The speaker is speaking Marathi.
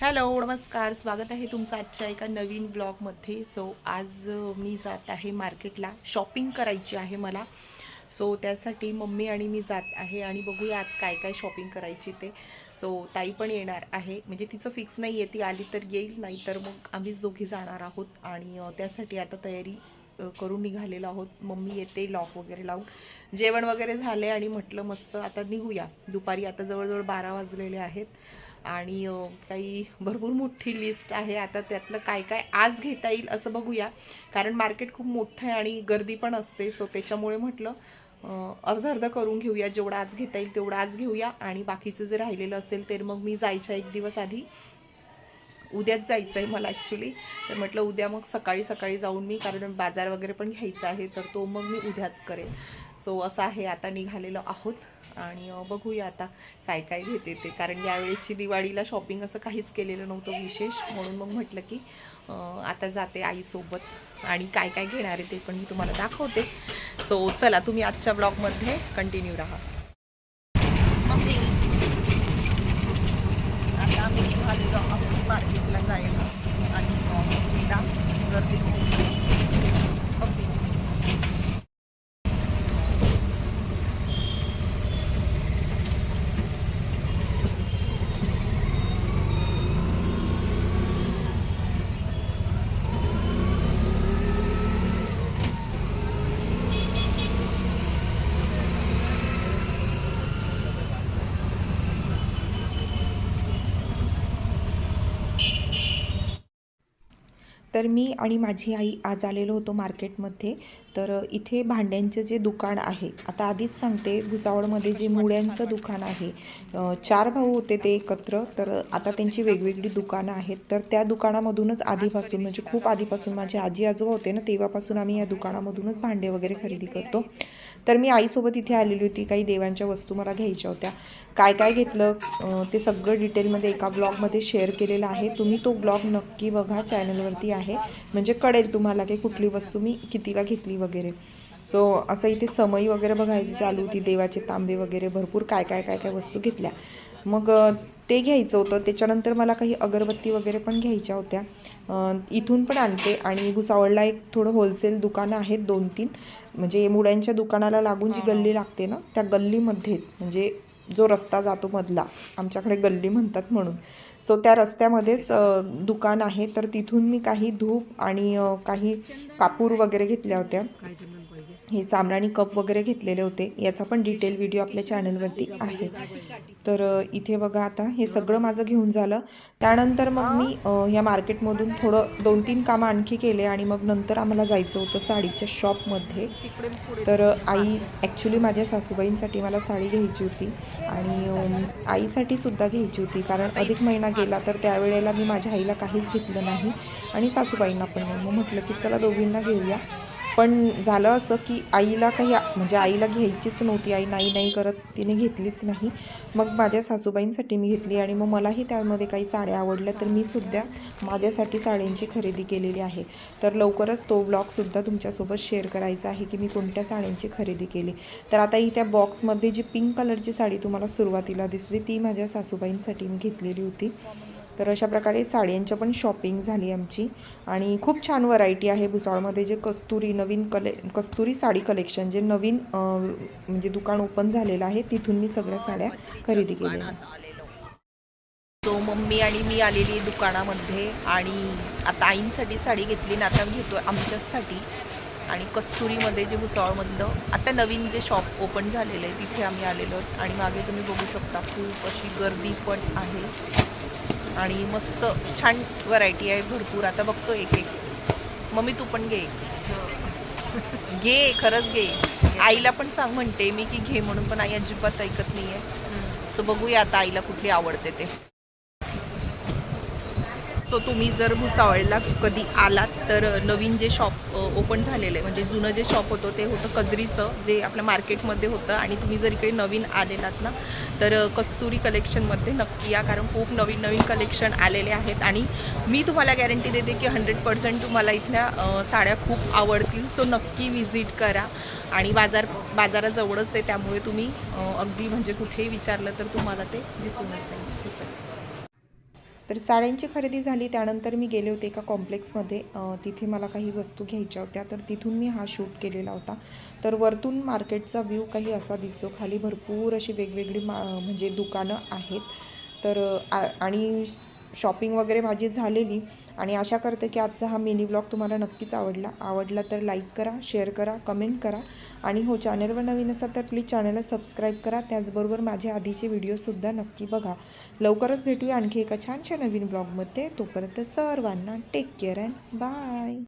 हॅलो नमस्कार. स्वागत आहे तुमचं आजच्या एका नवीन ब्लॉगमध्ये सो आज मी जात आहे मार्केटला शॉपिंग करायची आहे मला. सो त्यासाठी मम्मी आणि मी जात आहे आणि बघूया आज काय काय शॉपिंग करायची ते. सो ताई पण येणार आहे. म्हणजे तिचं फिक्स नाही आहे ती आली तर येईल नाही तर मग आम्हीच दोघी जाणार आहोत. आणि त्यासाठी आता तयारी करून निघालेलो आहोत. मम्मी येते लॉक वगैरे लावून. जेवण वगैरे झाले आणि म्हटलं मस्त आता निघूया. दुपारी आता जवळजवळ बारा वाजलेले आहेत. आणि काही भरपूर मोठी लिस्ट आहे. आता त्यातलं काय काय आज घेता येईल असं बघूया. कारण मार्केट खूप मोठं आहे आणि गर्दी पण असते. सो त्याच्यामुळे म्हटलं अर्ध अर्ध करून घेऊया. जेवढं आज घेता येईल तेवढं आज घेऊया. आणि बाकीचं जे राहिलेलं असेल तर मग मी जायच्या एक दिवस आधी उद्याच जायचं आहे मला ॲक्च्युली तर म्हटलं उद्या मग सकाळी सकाळी जाऊन मी कारण बाजार वगैरे पण घ्यायचा आहे तर तो मग मी उद्याच करेन. सो असं आहे आता निघालेलो आहोत. आणि बघूया आता काय काय घेते ते. कारण यावेळेची दिवाळीला शॉपिंग असं काहीच केलेलं नव्हतं विशेष. म्हणून मग म्हटलं की आता जाते आईसोबत. आणि काय काय घेणार आहे ते पण मी तुम्हाला दाखवते. सो चला तुम्ही आजच्या ब्लॉगमध्ये कंटिन्यू राहा मम्मी आता आम्ही निघालेलो मार्केटला जायला आणि गर्दी खूप आहे. मम्मी. तर मी आणि माझी आई आज आलेलो होतो मार्केटमध्ये. तर इथे भांड्यांचं जे दुकान आहे आता आधीच सांगते भुसावळमध्ये जे मुळ्यांचं दुकान आहे चार भाऊ होते ते एकत्र. तर आता त्यांची वेगवेगळी दुकानं आहेत. तर त्या दुकानामधूनच आधीपासून म्हणजे खूप आधीपासून माझे आजी आजोबा होते ना तेव्हापासून आम्ही या दुकानामधूनच भांडे वगैरे खरेदी करतो. तर मी आईसोबत इथे आलेली होती. काही देवांच्या वस्तू मला घ्यायच्या होत्या. काय काय घेतलं? ते सगळं डिटेलमध्ये एका ब्लॉगमध्ये शेअर केलेलं आहे. तुम्ही तो ब्लॉग नक्की बघा. चॅनलवरती आहे. म्हणजे कळेल तुम्हाला की कुठली वस्तू मी कितीला घेतली वगैरे. सो असं इथे समई वगैरे बघायची चालू होती. देवाचे तांबे वगैरे भरपूर काय काय काय काय वस्तू घेतल्या. मग ते घ्यायचं होतं. त्याच्यानंतर मला काही अगरबत्ती वगैरे पण घ्यायच्या होत्या. इथून पण आणते. आणि भुसावळला एक थोडं होलसेल दुकानं आहेत दोन तीन म्हणजे मुलांच्या दुकानाला लागून जी गल्ली लागते ना त्या गल्लीमध्येच. म्हणजे जो रस्ता जातो मधला. आमच्याकडे गल्ली म्हणतात म्हणून. सो त्या रस्त्यामध्येच दुकान आहे. तर तिथून मी काही धूप आणि काही कापूर वगैरे घेतल्या होत्या. हे सामराणी कप वगैरे घेतलेले होते. याचा पण डिटेल व्हिडिओ आपल्या चॅनलवरती आहे. तर इथे बघा आता हे सगळं माझं घेऊन झालं. त्यानंतर मग मी या मार्केटमधून थोडं दोन तीन कामं आणखी केले आणि मग नंतर आम्हाला जायचं होतं साडीच्या शॉपमध्ये तर आई ॲक्च्युली माझ्या सासूबाईंसाठी मला साडी घ्यायची होती आणि आईसाठी सुद्धा घ्यायची होती. कारण अधिक महिना गेला तर त्यावेळेला मी माझ्या आईला काहीच घेतलं नाही आणि सासूबाईंना पण नाही. मग म्हटलं की चला दोघींना घेऊया. पण झालं असं की आईला काही म्हणजे आईला घ्यायचीच नव्हती. आई नाही नाही करत. तिने घेतलीच नाही. मग माझ्या सासूबाईंसाठी मी घेतली आणि मग मलाही त्यामध्ये काही साड्या आवडल्या तर मी सुद्धा माझ्यासाठी साड्यांची खरेदी केलेली आहे. तर लवकरच तो ब्लॉगसुद्धा तुमच्यासोबत शेअर करायचा आहे की मी कोणत्या साड्यांची खरेदी केली. तर आता ही त्या बॉक्समध्ये जी पिंक कलरची साडी तुम्हाला सुरुवातीला दिसली ती माझ्या सासूबाईंसाठी मी घेतलेली होती. तर अशा प्रकारे साड्यांच्या पण शॉपिंग झाली आमची. आणि खूप छान व्हरायटी आहे भुसावळमध्ये जे कस्तुरी नवीन कले कस्तुरी साडी कलेक्शन जे नवीन म्हणजे दुकान ओपन झालेलं आहे तिथून मी सगळ्या साड्या खरेदी केल्या तो मम्मी आणि मी आलेली दुकानामध्ये आणि आता आईंसाठी साडी घेतली ना आता घेतो आमच्यासाठी आणि कस्तुरीमध्ये जे भुसावळमधलं आता नवीन जे शॉप ओपन झालेलं आहे तिथे आम्ही आलेलो आणि मागे तुम्ही बघू शकता खूप अशी गर्दी पण आहे. आणि मस्त छान व्हरायटी आहे भरपूर. आता बघतो एक एक. मम्मी तू पण घे घे खरंच घे. आईला पण सांग म्हणते मी की घे म्हणून पण आई अजिबात ऐकत नाही आहे सो बघूया आता आईला कुठली आवडते ते. सो तुम्ही जर भुसावळला कधी आलात तर नवीन जे शॉप ओपन झालेलं आहे म्हणजे जुनं जे शॉप होतं ते होतं कजरीचं जे आपल्या मार्केटमध्ये होतं आणि तुम्ही जर इकडे नवीन आलेलात ना तर कस्तुरी कलेक्शनमध्ये नक्की या कारण खूप नवीन नवीन कलेक्शन आलेले आहेत आणि मी तुम्हाला गॅरंटी देते की हंड्रेड पर्सेंट तुम्हाला इथल्या साड्या खूप आवडतील. सो नक्की व्हिजिट करा आणि बाजार बाजाराजवळच आहे त्यामुळे तुम्ही अगदी म्हणजे कुठेही विचारलं तर तुम्हाला ते दिसूनच येईल. तर साड्यांची खरेदी झाली. त्यानंतर मी गेले होते एका कॉम्प्लेक्समध्ये. तिथे मला काही वस्तू घ्यायच्या होत्या. तर तिथून मी हा शूट केलेला होता. तर वरतून मार्केटचा व्ह्यू काही असा दिसतो. खाली भरपूर अशी वेगवेगळी मा म्हणजे दुकानं आहेत. तर आ- आणि शॉपिंग वगैरे माझी झालेली. आणि आशा करते की आजचा हा मिनी ब्लॉग तुम्हाला नक्कीच आवडला. आवडला तर लाईक करा शेअर करा कमेंट करा. आणि हो चॅनलवर नवीन असाल तर प्लीज चॅनलला सबस्क्राईब करा. त्याचबरोबर माझे आधीचे व्हिडिओसुद्धा नक्की बघा. लवकरच भेटूया आणखी एका छानशा नवीन ब्लॉगमध्ये तोपर्यंत सर्वांना टेक केअर अँड बाय